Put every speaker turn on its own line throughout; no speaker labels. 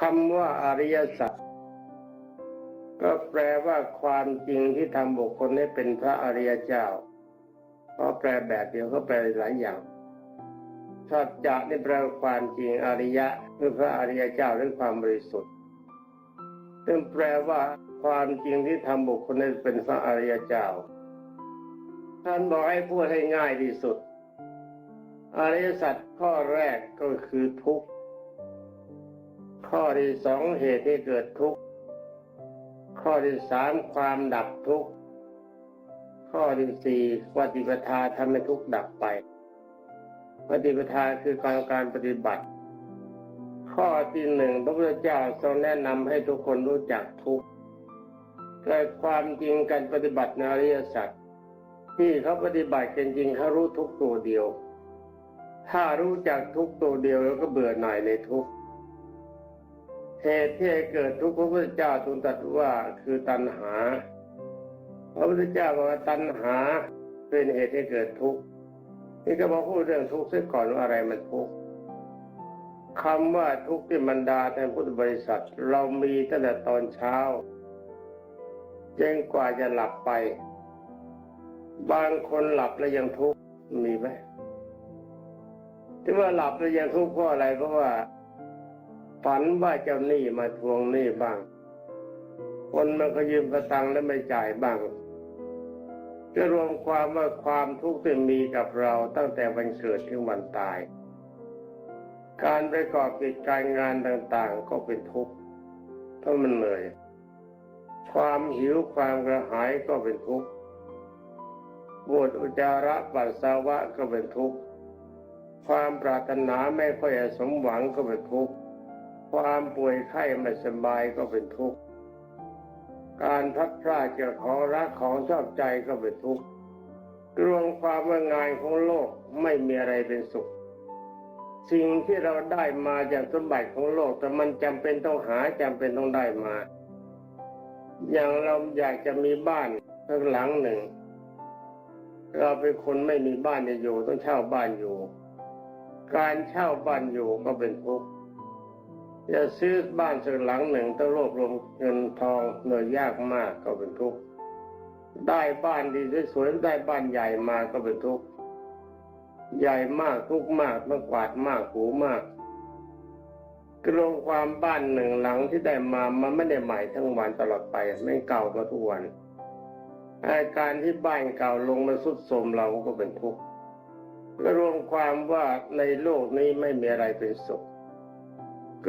คำว่าอริยสัจก็แปลว่าความจริงที่ทำบุคคลให้เป็นพระอริยเจ้าเพราะแปลแบบเดียวก็แปลหลายอย่างสัจจะนี่แปลความจริงอริยะคือพระอริยเจ้าหรือความบริสุทธิ์ ซึ่งแปลว่าความจริงที่ทำบุคคลให้เป็นพระอริยเจ้า ท่านบอกให้พูดให้ง่ายที่สุด อริยสัจข้อแรกก็คือทุกข์ ข้อที่สองเหตุที่เกิดทุกข์ ข้อที่สามความดับทุกข์ ข้อที่สี่ปฏิปทาทำให้ทุกข์ดับไป ปฏิปทาคือการการปฏิบัติ ข้อที่หนึ่งพระพุทธเจ้าทรงแนะนำให้ทุกคนรู้จักทุกข์แต่ความจริงการปฏิบัติในอริยสัจที่เขาปฏิบัติกันจริงเขารู้ทุกตัวเดียว ถ้ารู้จักทุกตัวเดียวแล้วก็เบื่อหน่ายในทุกข์ เหตุที่เกิดทุกข์พระพุทธเจ้าทูลตรัสว่าคือตัณหา พระพุทธเจ้าบอกว่าตัณหาเป็นเหตุให้เกิดทุกข์นี่ก็มาพูดเรื่องทุกข์เสียก่อนว่าอะไรมันทุกข์คำว่าทุกข์ที่บรรดาในพุทธบริษัท เรามีตั้งแต่ตอนเช้าจนกว่าจะหลับไป บางคนหลับแล้วยังทุกข์มีไหมที่ว่าหลับแล้วยังทุกข์เพราะอะไรเพราะว่า ฝันว่าเจ้าหนี้มาทวงหนี้บ้าง คนมันก็ยืมกระตังแล้วไม่จ่ายบ้างก็รวมความว่าความทุกข์ที่มีกับเราตั้งแต่วันเกิดถึงวันตาย การประกอบกิจการงานต่างๆ ก็เป็นทุกข์เพราะมันเหนื่อย ความหิวความกระหายก็เป็นทุกข์ปวดอุจจาระปัสสาวะก็เป็นทุกข์ ความปรารถนาไม่ค่อยสมหวังก็เป็นทุกข์ ความป่วยไข้ไม่สบายก็เป็นทุกข์ การพัดพลาดจากของรักของชอบใจก็เป็นทุกข์ รวมความว่างานของโลกไม่มีอะไรเป็นสุข สิ่งที่เราได้มาจากสมบัติของโลกแต่มันจำเป็นต้องหาจำเป็นต้องได้มา อย่างเราอยากจะมีบ้านสักหลังหนึ่ง เราเป็นคนไม่มีบ้านจะอยู่ต้องเช่าบ้านอยู่ การเช่าบ้านอยู่ก็เป็นทุกข์ จะซื้อบ้านสักหลังหนึ่งต้องรวบรวมเงินทองเหนื่อยยากมากก็เป็นทุกข์ได้บ้านดีสวยๆได้บ้านใหญ่มาก็เป็นทุกข์ใหญ่มากทุกข์มากต้องกวาดมากหูมากกรวมความบ้านหนึ่งหลังที่ได้มามันไม่ได้ใหม่ทั้งวันตลอดไปไม่เก่ามาทุกวันอาการที่บ้านเก่าลงมาสุดโทมเราก็เป็นทุกข์กรวมความว่าในโลกนี้ไม่มีอะไรเป็นสุข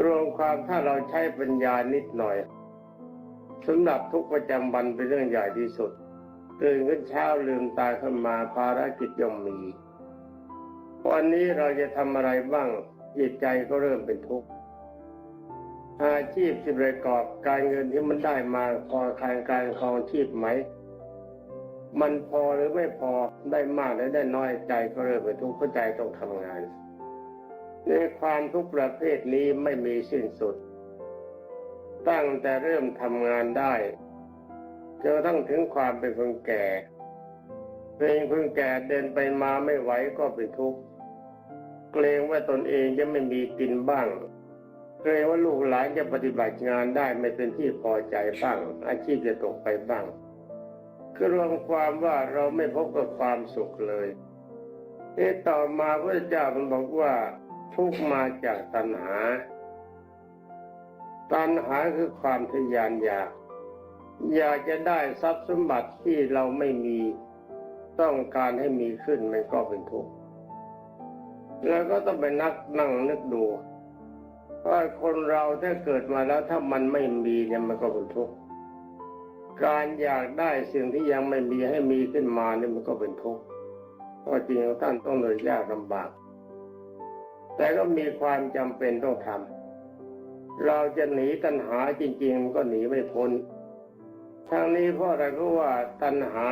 รวมความถ้าเราใช้ปัญญานิดหน่อยสำหรับทุกประจำวันเป็นเรื่องใหญ่ที่สุดตื่นขึ้นเช้าลืมตาขึ้นมาภารกิจย่อมมีวันนี้เราจะทำอะไรบ้างจิตใจก็เริ่มเป็นทุกข์อาชีพที่ประกอบการเงินที่มันได้มาพอการการครองชีพไหม มันพอหรือไม่พอได้มากหรือได้น้อยใจก็เริ่มเป็นทุกข์เพราะใจต้องทำงาน ในความทุกประเภทนี้ไม่มีสิ้นสุด ตั้งแต่เริ่มทำงานได้จนกระทั่งถึงความเป็นคนแก่เป็นคนแก่เดินไปมาไม่ไหวก็เป็นทุกข์เกรงว่าตนเองจะไม่มีกินบ้าง เกรงว่าลูกหลานจะปฏิบัติงานได้ไม่เป็นที่พอใจบ้าง อาชีพจะตกไปบ้างก็รวมความว่าเราไม่พบกับความสุขเลยเอต่อมาพระเจ้ามันบอกว่า ทุกมาจากตัณหา ตัณหาคือความทยานอยาก อยากจะได้ทรัพย์สมบัติที่เราไม่มี ต้องการให้มีขึ้นมันก็เป็นทุกข์ แล้วก็ต้องไปนักนั่งนึกดูว่าคนเราถ้าเกิดมาแล้วถ้ามันไม่มีเนี่ยมันก็เป็นทุกข์ การอยากได้สิ่งที่ยังไม่มีให้มีขึ้นมาเนี่ยมันก็เป็นทุกข์เพราะจริงท่านต้องเหนื่อยยากลำบาก แต่ก็มีความจำเป็นต้องทำเราจะหนีตัณหาจริงๆมันก็หนีไม่พ้นทางนี้เพราะอะไรเพราะว่าตัณหา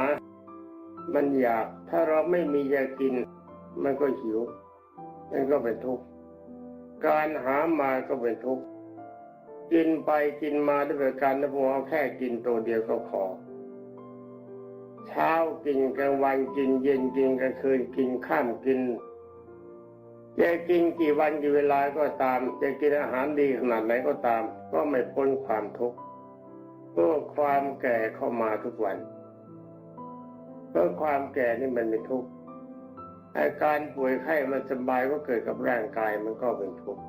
มันอยาก ถ้าเราไม่มียากิน มันก็หิว มันก็เป็นทุกข์ การหามาก็เป็นทุกข์ กินไปกินมาด้วยการนะผมเอาแค่กินตัวเดียวก็พอเช้ากินกลางวันกินเย็นกินกลางคืนกินข้ามกิน จะกินกี่วันกี่เวลาก็ตาม จะกินอาหารดีขนาดไหนก็ตาม ก็ไม่พ้นความทุกข์เพราะความแก่เข้ามาทุกวันเพราะความแก่นี่มันเป็นทุกข์อาการป่วยไข้มันสบายก็เกิดกับร่างกายมันก็เป็นทุกข์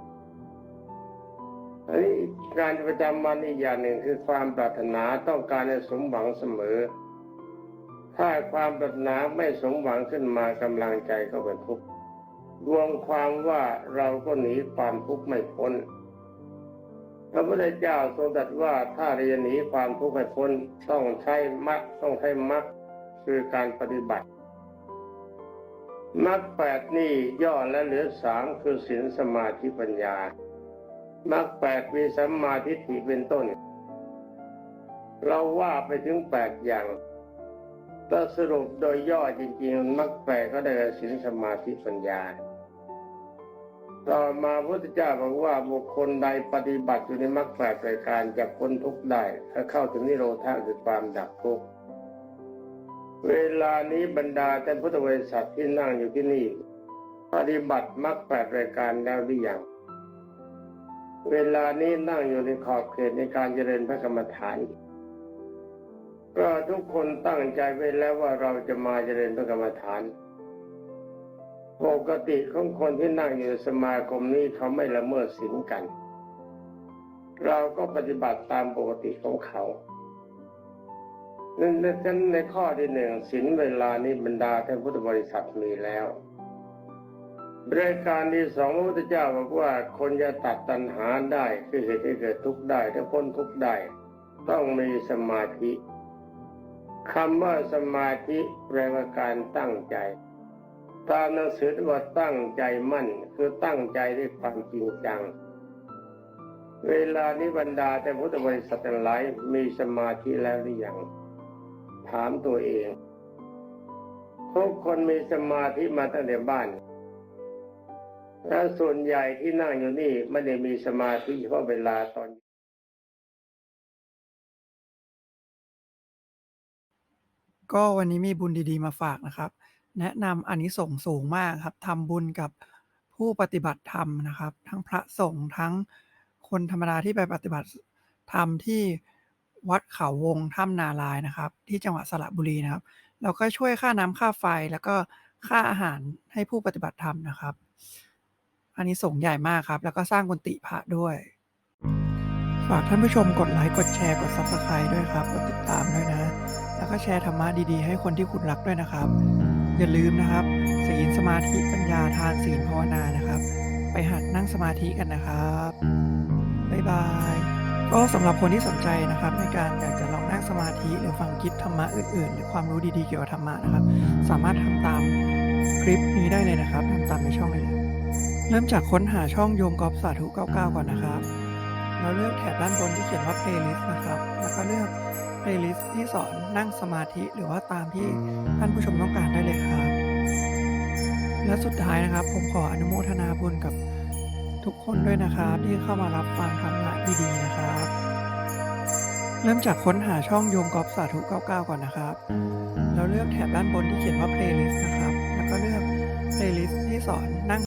อันนี้การประจำวันอีกอย่างหนึ่งคือความปรารถนาต้องการให้สมหวังเสมอ ถ้าความปรารถนาไม่สมหวังขึ้นมากำลังใจก็เป็นทุกข์ รวมความว่าเราก็หนีความทุกข์ไม่พ้น พระพุทธเจ้าทรงตรัสว่าถ้าเราจะหนีความทุกข์ไม่พ้นต้องใช้มรรคต้องใช้มรรคคือการปฏิบัติมรรคแปดนี่ย่อและเหลือสามคือศีลสมาธิปัญญามรรคแปดมีสัมมาทิฏฐิเป็นต้น เราว่าไปถึงแปดอย่างถ้าสรุปโดยย่อจริงๆมรรคแปดก็ได้ศีลสมาธิปัญญา ต่อมาพระพุทธเจ้าบอกว่าบุคคลใดปฏิบัติอยู่ในมรรคแปดรายการจะพ้นทุกข์ได้ถ้าเข้าถึงนิโรธาคือความดับทุกข์เวลานี้บรรดาท่านพุทธบริษัทที่นั่งอยู่ที่นี่ ปฏิบัติมรรคแปดรายการแล้วหรือยังเวลานี้นั่งอยู่ในขอบเขตในการเจริญพระกรรมฐาน ก็ทุกคนตั้งใจไว้แล้วว่าเราจะมาเจริญพระกรรมฐาน ปกติของคนที่นั่งอยู่สมาคมนี้เขาไม่ละเมิดศีลกัน เราก็ปฏิบัติตามปกติของเขานั่นนั่นในข้อที่หนึ่งศีลเวลานี้บรรดาท่านพุทธบริษัทมีแล้วรายการที่สองพระพุทธเจ้าบอกว่าคนจะตัดตัณหาได้คือเหตุให้เกิดทุกข์ได้ถ้าพ้นทุกข์ได้ ต้องมีสมาธิคำว่าสมาธิแปลว่าการตั้งใจ ตามหนังสือที่ว่าตั้งใจมั่น คือตั้งใจด้วยความจริงจัง เวลานี้บรรดาแต่พุทธบริษัทหลายมีสมาธิแล้วหรือยังถามตัวเองทุกคนมีสมาธิมาตั้งแต่บ้านแล้วส่วนใหญ่ที่นั่งอยู่นี่ไม่ได้มีสมาธิเฉพาะเวลาตอน
ก็วันนี้มีบุญดีๆมาฝากนะครับ แนะนำอานิสงส์สูงมากครับทำบุญกับผู้ปฏิบัติธรรมนะครับ ทั้งพระสงฆ์ทั้งคนธรรมดาที่ไปปฏิบัติธรรมที่วัดเขาวงถ้ำนาลายนะครับ ที่จังหวัดสระบุรีนะครับแล้วก็ช่วยค่าน้ำค่าไฟแล้วก็ค่าอาหารให้ผู้ปฏิบัติธรรมนะครับ อันนี้ส่งใหญ่มากครับ แล้วก็สร้างกุฏิพระด้วย ฝากท่านผู้ชมกดไลค์กดแชร์กด Subscribe ด้วยครับ กดติดตามด้วยนะ แล้วก็แชร์ธรรมะดีๆ ให้คนที่คุณรักด้วยนะครับ อย่าลืมนะครับศีลสมาธิปัญญาทานศีลภาวนานะครับ ไปหัดนั่งสมาธิกันนะครับบ๊ายบายก็สำหรับคนที่สนใจนะครับ ในการอยากจะลองนั่งสมาธิหรือฟังคลิปธรรมะอื่นๆ หรือความรู้ดีๆเกี่ยวกับธรรมะนะครับ สามารถทำตามคลิปนี้ได้เลยนะครับทำตามในช่องเลยเริ่มจากค้นหาช่องโยมกอล์ฟสาธุ99ก่อนนะครับ เราเลือกแถบด้านบนที่เขียนว่า playlist นะครับ แล้วก็เลือก playlist ที่สอนนั่งสมาธิหรือว่าตามที่ท่านผู้ชมต้องการได้เลยครับ และสุดท้ายนะครับ ผมขออนุโมทนาบุญกับทุกคนด้วยนะครับ ที่เข้ามารับฟังธรรมะดีๆนะครับ เริ่มจากค้นหาช่องโยมกอล์ฟสาธุ99 ก่อนนะครับเราเลือกแถบด้านบนที่เขียนว่า playlist นะครับ แล้วก็เลือก playlist ที่สอนนั่ง